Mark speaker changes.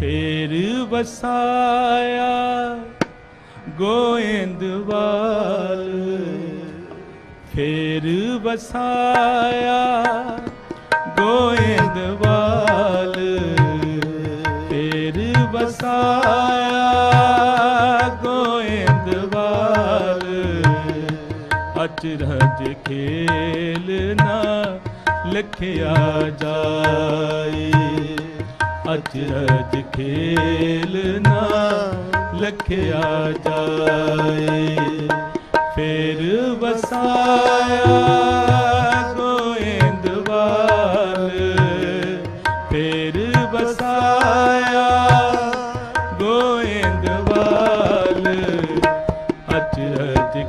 Speaker 1: ਫੇਰ ਵਸਾਇਆ ਗੋਇੰਦਵਾਲ ਫੇਰ ਵਸਾਇਆ ਗੋਇੰਦਵਾਲ ਫੇਰ ਵਸਾਇਆ ਗੋਇੰਦਵਾਲ ਅਚਰਜ ਖੇਲ ਨਾ ਲਿਖਿਆ ਜਾਏ। ਅਚਰਜ ਖੇਲ ਨਾ ਲਖਿਆ ਜਾਏ। ਫੇਰ ਵਸਾਇਆ ਗੋਇੰਦਵਾਲ ਫੇਰ ਵਸਾਇਆ ਗੋਇੰਦਵਾਲ ਅਚਰਜ